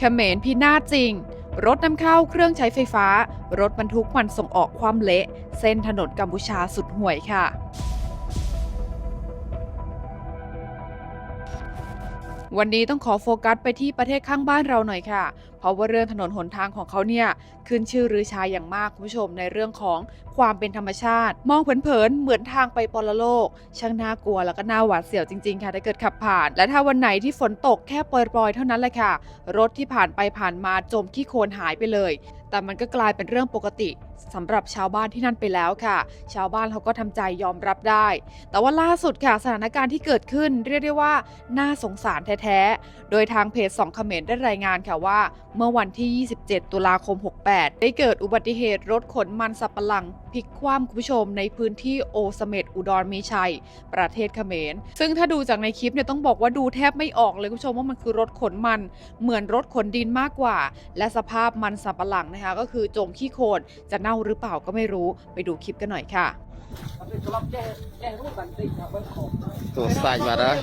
เขมรพินาศจริง รถนำเข้าเครื่องใช้ไฟฟ้า รถบรรทุกมันส่งออกความเละ เส้นถนนกัมพูชาสุดห่วยค่ะ วันนี้ต้องขอโฟกัสไปที่ประเทศข้างบ้านเราหน่อยค่ะ เพราะว่าเรื่องถนนหนทางของเขาเนี่ยขึ้นชื่อรือชาอย่างมากคุณผู้ชมในเรื่องของความเป็นธรรมชาติ มองเผินๆเหมือนทางไปปรโลก ช่างน่ากลัวแล้วก็น่าหวาดเสียวจริงๆค่ะถ้าเกิดขับผ่าน และถ้าวันไหนที่ฝนตกแค่โปรยๆเท่านั้นแหละค่ะ รถที่ผ่านไปผ่านมาจมขี้โคลนหายไปเลย แต่มันก็กลายเป็นเรื่องปกติ สำหรับชาวบ้านที่นั่นไปแล้วค่ะ ชาวบ้านเขาก็ทำใจยอมรับได้ แต่ว่าล่าสุดค่ะสถานการณ์ที่เกิดขึ้นเรียกได้ว่าน่าสงสารแท้ๆ โดยทางเพจสองเขมรได้รายงานค่ะว่า เมื่อวันที่ 27 ตุลาคม 68 ได้เกิดอุบัติเหตุรถขนมันสับปะหลังพลิกคว่ำคุณผู้ชมในพื้นที่โอสเมดอุดรมีชัย ประเทศเขมร ซึ่งถ้าดูจากในคลิปเนี่ยต้องบอกว่าดูแทบไม่ออกเลยคุณผู้ชมว่ามันคือรถขนมันเหมือนรถขนดินมากกว่า และสภาพมันสับปะหลังนะคะก็คือจมขี้โคลนจะเน่าหรือเปล่าก็ไม่รู้ไปดูคลิปกันหน่อยค่ะตัวใส่มาแล้ว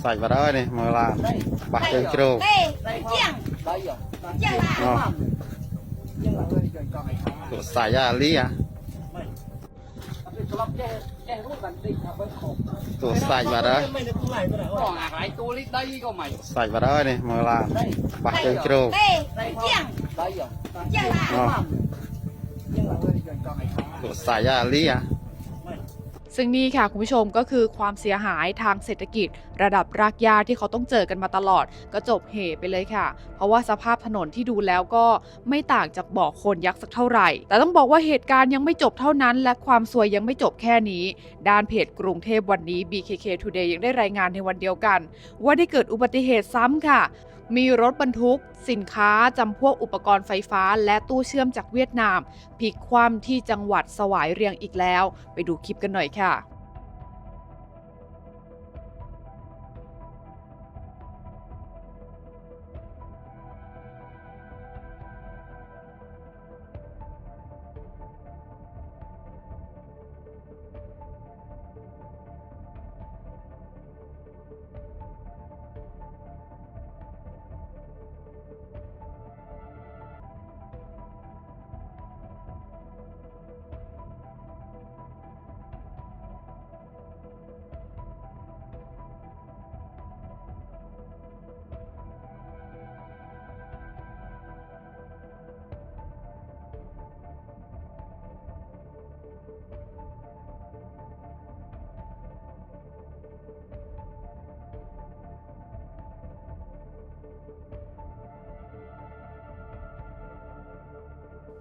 ใส่มาแล้วนี่มือลาบักเจอครูตัวใส่ยาลี่อะตัวใส่มาแล้วใส่มาแล้วนี่มือลาบักเจอครู ส่ยาลีอะซึ่งนี่ค่ะคุณผู้ชมก็คือความเสียหายทางเศรษฐกิจ ระดับรากหญ้าที่เขาต้องเจอกันมาตลอด ก็จบเหตุไปเลยค่ะ เพราะว่าสภาพถนนที่ดูแล้วก็ไม่ต่างจากบ่อโคนยักษ์สักเท่าไหร่ แต่ต้องบอกว่าเหตุการณ์ยังไม่จบเท่านั้น และความซวยยังไม่จบแค่นี้ ด้านเพจกรุงเทพวันนี้ BKK Today ยังได้รายงานในวันเดียวกัน ว่าได้เกิดอุบัติเหตุซ้ำค่ะ มีรถบรรทุก สินค้าจำพวกอุปกรณ์ไฟฟ้า และตู้เชื่อมจากเวียดนามพลิกคว่ำที่จังหวัดสวายเรียงอีกแล้ว ไปดูคลิปกันหน่อยค่ะ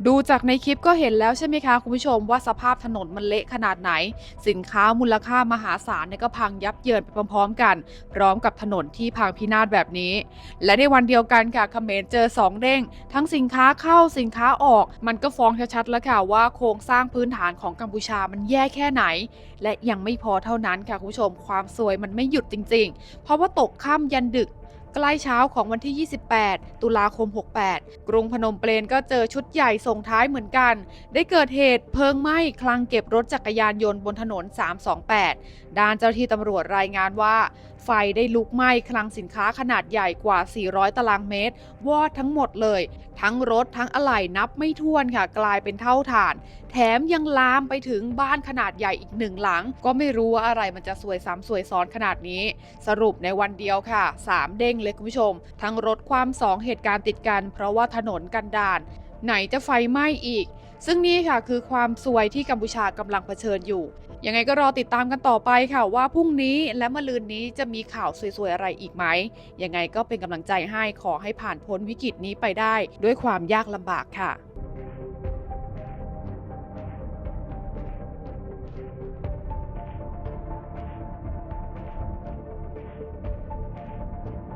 ดูจากในคลิปก็เห็นแล้วใช่ไหมคะคุณผู้ชมว่าสภาพถนนมันเละขนาดไหน สินค้ามูลค่ามหาศาลเนี่ยก็พังยับเยินไปพร้อมๆกัน พร้อมกับถนนที่พังพินาศแบบนี้ และในวันเดียวกันค่ะเขมรเจอ 2 เด้ง ทั้งสินค้าเข้าสินค้าออก มันก็ฟ้องชัดๆแล้วค่ะว่าโครงสร้างพื้นฐานของกัมพูชามันแย่แค่ไหน และยังไม่พอเท่านั้นค่ะคุณผู้ชมความซวยมันไม่หยุดจริง ๆ เพราะว่าตกค่ำยันดึก ใกล้เช้าของวันที่ 28 ตุลาคม 68 กรุงพนมเปญก็เจอชุดใหญ่ส่งท้ายเหมือนกัน ได้เกิดเหตุเพลิงไหม้คลังเก็บรถจักรยานยนต์บนถนน 328 ด้านเจ้าที่ตำรวจรายงานว่า ไฟได้ลุกไหม้คลังสินค้าขนาดใหญ่กว่า 400 ตารางเมตร วอดทั้งหมดเลย ทั้งรถทั้งอะไหล่นับไม่ถ้วนค่ะ กลายเป็นเท่าฐาน แถมยังลามไปถึงบ้านขนาดใหญ่อีกหนึ่งหลัง ก็ไม่รู้ว่าอะไรมันจะสวยซ้ำสวยซ้อนขนาดนี้ สรุปในวันเดียวค่ะ 3 เด้งเลยคุณผู้ชม ทั้งรถความสองเหตุการณ์ติดกัน เพราะว่าถนนกันดาน ไหนจะไฟไหม้อีก ซึ่งนี่ค่ะคือความซวยที่กัมพูชากำลังเผชิญอยู่ ยังไงก็รอติดตามกันต่อไปค่ะว่าพรุ่งนี้และมะรืนนี้จะมีข่าวสวยๆอะไรอีกไหม ยังไงก็เป็นกำลังใจให้ขอให้ผ่านพ้นวิกฤตนี้ไปได้ ด้วยความยากลำบากค่ะ